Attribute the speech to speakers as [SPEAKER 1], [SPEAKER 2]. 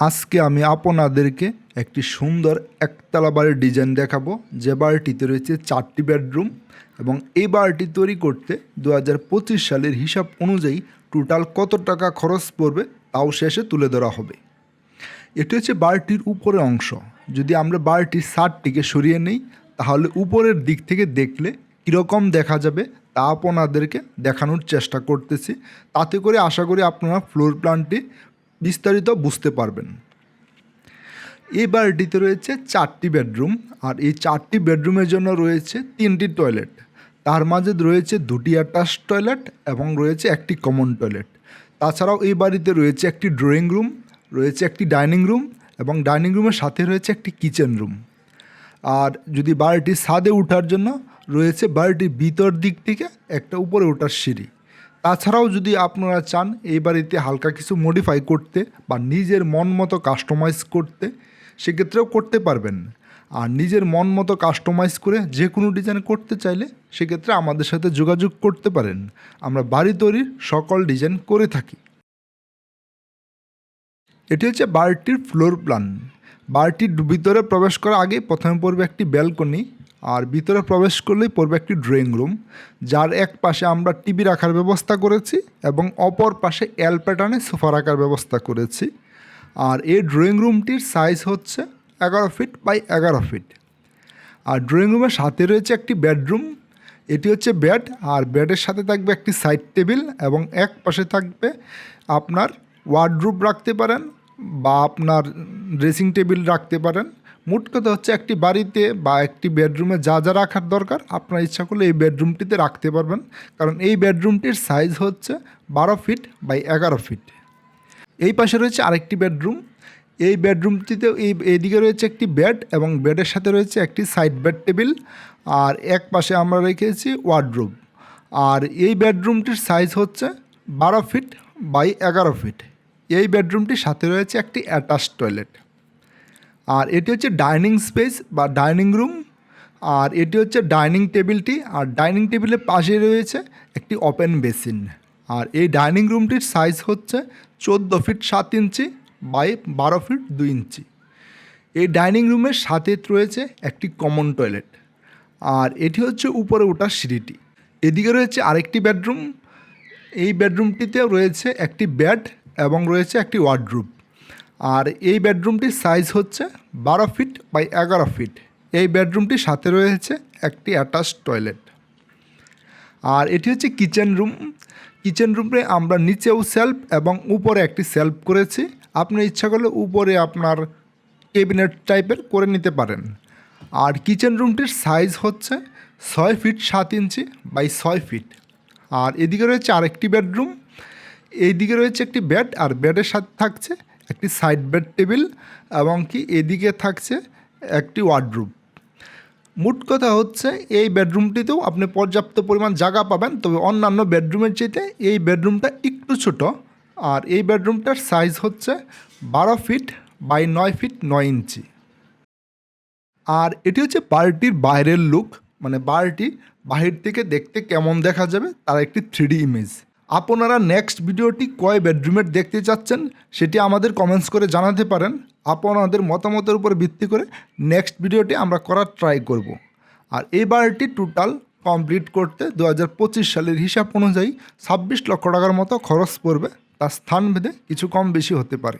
[SPEAKER 1] আজকে আমি আপনাদেরকে একটি সুন্দর একতলা বাড়ির ডিজাইন দেখাবো। যে বাড়িটিতে রয়েছে চারটি বেডরুম এবং এই বাড়িটি তৈরি করতে দু হাজার পঁচিশ সালের হিসাব অনুযায়ী টোটাল কত টাকা খরচ পড়বে তাও শেষে তুলে ধরা হবে। এটি হচ্ছে বাড়িটির উপরের অংশ। যদি আমরা বাড়িটির ছাদটিকে সরিয়ে নেই, তাহলে উপরের দিক থেকে দেখলে কীরকম দেখা যাবে তা আপনাদেরকে দেখানোর চেষ্টা করতেছি। তাতে করে আশা করি আপনারা ফ্লোর প্ল্যানটি বিস্তারিত বুঝতে পারবেন। এই বাড়িটিতে রয়েছে চারটি বেডরুম আর এই চারটি বেডরুমের জন্য রয়েছে তিনটি টয়লেট। তার মাঝে রয়েছে দুটি অ্যাটাচ টয়লেট এবং রয়েছে একটি কমন টয়লেট। তাছাড়াও এই বাড়িতে রয়েছে একটি ড্রয়িং রুম, রয়েছে একটি ডাইনিং রুম এবং ডাইনিং রুমের সাথে রয়েছে একটি কিচেন রুম। আর যদি বাড়িটির ছাদে ওঠার জন্য রয়েছে বাড়িটির ভিতর দিক থেকে একটা উপরে ওঠার সিঁড়ি। তাছাড়াও যদি আপনারা চান এই বাড়িতে হালকা কিছু মডিফাই করতে বা নিজের মন মতো কাস্টমাইজ করতে, সেক্ষেত্রেও করতে পারবেন। আর নিজের মন মতো কাস্টমাইজ করে যে কোনো ডিজাইন করতে চাইলে সেক্ষেত্রে আমাদের সাথে যোগাযোগ করতে পারেন। আমরা বাড়ি তৈরির সকল ডিজাইন করে থাকি। এটি হচ্ছে বাড়িটির ফ্লোর প্ল্যান বাড়িটির ভিতরে প্রবেশ করার আগে প্রথমে পড়বে একটি ব্যালকনি আর ভিতরে প্রবেশ করলেই পড়বে একটি ড্রয়িং রুম, যার এক পাশে আমরা টিভি রাখার ব্যবস্থা করেছি এবং অপর পাশে এল প্যাটার্নে সোফা রাখার ব্যবস্থা করেছি। আর এই ড্রয়িং রুমটির সাইজ হচ্ছে এগারো ফিট বাই এগারো ফিট আর ড্রয়িং রুমের সাথে রয়েছে একটি বেডরুম এটি হচ্ছে বেড আর বেডের সাথে থাকবে একটি সাইড টেবিল এবং এক পাশে থাকবে আপনার ওয়ার্ডরুব রাখতে পারেন বা আপনার ড্রেসিং টেবিল রাখতে পারেন। মোট কথা হচ্ছে একটি বাড়িতে বা একটি বেডরুমে যা যা রাখার দরকার, আপনার ইচ্ছা করলে এই বেডরুমটিতে রাখতে পারবেন। কারণ এই বেডরুমটির সাইজ হচ্ছে বারো ফিট বাই এগারো ফিট এই পাশে রয়েছে আরেকটি বেডরুম। এই বেডরুমটিতে এই, এইদিকে রয়েছে একটি বেড এবং বেডের সাথে রয়েছে একটি সাইড বেড টেবিল আর এক পাশে আমরা রেখেছি ওয়ার্ডরুম আর এই বেডরুমটির সাইজ হচ্ছে বারো ফিট বাই এগারো ফিট এই বেডরুমটির সাথে রয়েছে একটি অ্যাটাচ টয়লেট আর এটি হচ্ছে ডাইনিং স্পেস বা ডাইনিং রুম। আর এটি হচ্ছে ডাইনিং টেবিলটি। আর ডাইনিং টেবিলের পাশে রয়েছে একটি ওপেন বেসিন। আর এই ডাইনিং রুমটির সাইজ হচ্ছে চোদ্দ ফিট সাত ইঞ্চি বাই বারো ফিট দুই ইঞ্চি। এই ডাইনিং রুমের সাথে রয়েছে একটি কমন টয়লেট। আর এটি হচ্ছে উপরে ওঠার সিঁড়িটি। এদিকে রয়েছে আরেকটি বেডরুম। এই বেডরুমটিতেও রয়েছে একটি বেড এবং রয়েছে একটি ওয়ার্ডরুম। আর এই বেডরুমটির সাইজ হচ্ছে বারো ফিট বাই এগারো ফিট এই বেডরুমটির সাথে রয়েছে একটি অ্যাটাচ টয়লেট আর এটি হচ্ছে কিচেন রুম কিচেন রুমে আমরা নিচেও সেলফ এবং উপরে একটি সেলফ করেছি। আপনি ইচ্ছা করলে উপরে আপনার কেবিনেট টাইপের করে নিতে পারেন। আর কিচেন রুমটির সাইজ হচ্ছে ছয় ফিট সাত ইঞ্চি বাই ছয় ফিট আর এদিকে রয়েছে আরেকটি বেডরুম। এইদিকে রয়েছে একটি বেড আর বেডের সাথে থাকছে একটি সাইড বেড টেবিল এবং কি এদিকে থাকছে একটি ওয়ার্ডরুম মোট কথা হচ্ছে এই বেডরুমটিতেও আপনি পর্যাপ্ত পরিমাণ জায়গা পাবেন, তবে অন্যান্য বেডরুমের চেয়েতে এই বেডরুমটা একটু ছোট। আর এই বেডরুমটার সাইজ হচ্ছে বারো ফিট বাই নয় ফিট নয় ইঞ্চি। আর এটি হচ্ছে বাড়িটির বাইরের লুক মানে বাড়িটি বাহির থেকে দেখতে কেমন দেখা যাবে, তার একটি থ্রিডি ইমেজ আপনারা নেক্সট ভিডিওটি কয় বেডরুমের দেখতে চাচ্ছেন সেটি আমাদের কমেন্টস করে জানাতে পারেন আপনাদের মতামতের উপর ভিত্তি করে নেক্সট ভিডিওটি আমরা করার ট্রাই করব। আর এই বাড়িটি টোটাল কমপ্লিট করতে দু হাজার পঁচিশ সালের হিসাব অনুযায়ী ছাব্বিশ লক্ষ টাকার মতো খরচ পড়বে, তার স্থান ভেদে কিছু কম বেশি হতে পারে